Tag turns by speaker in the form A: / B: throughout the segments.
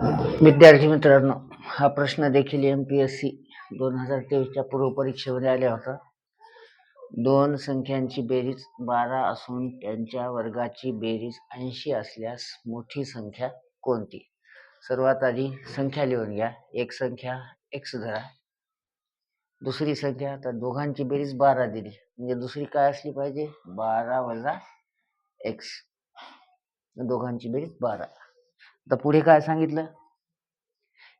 A: विद्यार्थी मित्रांनो हा प्रश्न देखील एम पी एस सी दोन हजार तेवीसच्या पूर्व परीक्षेमध्ये आला होता. दोन संख्यांची बेरीज बारा असून त्यांच्या वर्गाची बेरीज ऐंशी असल्यास मोठी संख्या कोणती? सर्वात आधी संख्या लिहून घ्या. एक संख्या एक्स धरा दुसरी संख्या तर दोघांची बेरीज बारा दिली. म्हणजे दुसरी काय असली पाहिजे? बारा वजा एक्स दोघांची बेरीज बारा. तर पुढे काय सांगितलं?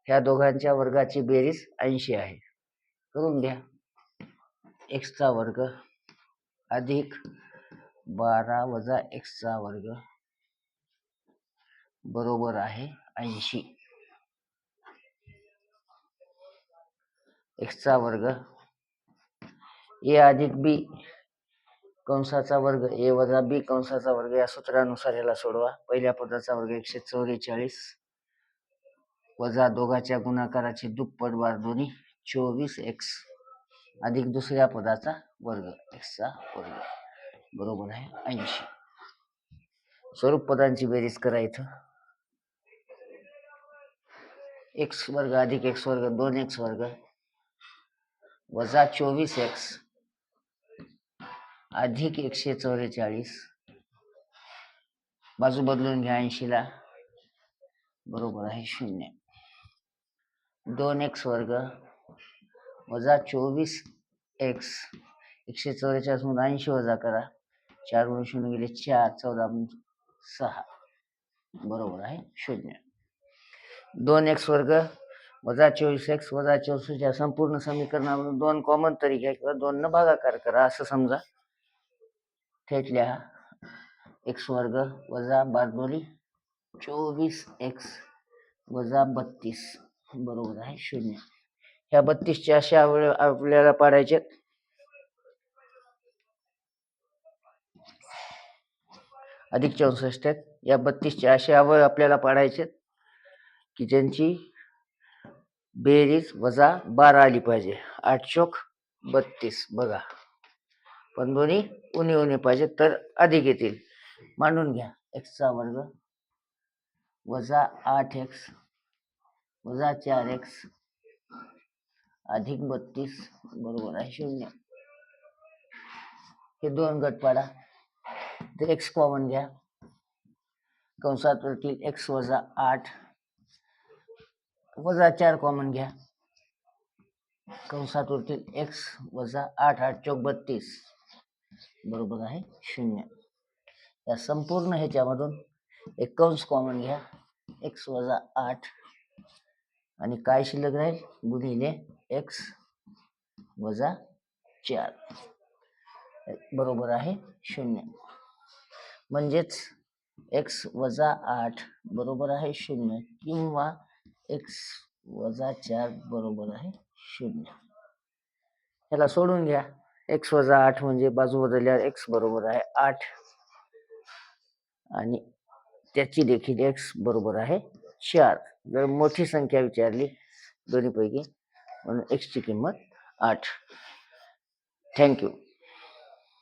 A: ह्या दोघांच्या वर्गाची बेरीज ऐंशी आहे. करून घ्या. एक्सचा वर्ग अधिक बारा वजा एक्सचा वर्ग बरोबर आहे ऐंशी. एक्सचा वर्ग ए अधिक बी कंसाचा वर्ग ए वजा बी कंसाचा वर्ग या सूत्रानुसार याला सोडवा. पहिल्या पदाचा वर्ग एकशे चौवेचाळीस वजा दोघाच्या गुणाकाराचे दुप्पट वार दोन्ही चोवीस एक्स अधिक दुसऱ्या पदाचा वर्ग. एक्सचा वर्ग. बरोबर आहे? ऐंशी. स्वरूप पदांची बेरीज करा इथं. एक्स वर्ग अधिक एक्स वर्ग दोन एक्स वर्ग वजा चोवीस एक्स अधिक एकशे चौवेचाळीस बाजू बदलून घ्या ऐंशीला. बरोबर आहे शून्य. दोन एक्स वर्ग वजा चोवीस एक्स. एकशे चौवेचाळीस मधून ऐंशी वजा करा. चार म्हणून शून्य गेले चार चौदा म्हणजे सहा. बरोबर आहे शून्य. दोन एक्स वर्ग वजा चोवीस एक्स वजा चौसष्ट या संपूर्ण समीकरणामधून दोन कॉमन तरी घ्या किंवा दोन न भागाकार करा असं समजा. थेट लिहा एक्स वर्ग वजा बारदोरी चोवीस एक्स वजा बत्तीस. बरोबर आहे शून्य. ह्या बत्तीसच्या अशा आपल्याला पाडायचे अधिक चौसष्ट आहेत. या बत्तीसचे असे अवयव आपल्याला पाडायचे की ज्यांची बेरीज वजा बारा आली पाहिजे. आठ चोक बत्तीस. बघा. पण दोन्ही उणे उणे पाहिजे तर अधिक येतील. मांडून घ्या. एक्सचा वर्ग वजा आठ एक्स वजा चार एक्स अधिक बत्तीस बरोबर आहे शून्य. हे दोन गट पाडा. तर एक्स कॉमन घ्या. कंसात वरतील एक्स वजा आठ. वजा चार कॉमन घ्या. कंसात वरतील एक्स वजा आठ आठ चौक बत्तीस. बरोबर आहे शून्य. या संपूर्ण ह्याच्यामधून एक कंस कॉमन घ्या. एक्स वजा आठ. आणि काय शिल्लक राहील? गुणिले एक्स वजा चार. बरोबर आहे शून्य. म्हणजेच एक्स वजा आठ बरोबर आहे शून्य. किंवा एक्स वजा चार बरोबर आहे शून्य. याला सोडून घ्या. एक्स वजा आठ म्हणजे बाजू बदलल्यावर एक्स बरोबर आहे आठ. आणि त्याची देखील एक्स बरोबर आहे चार. जर मोठी संख्या विचारली दोन्हीपैकी म्हणून एक्सची किंमत आठ. थँक्यू.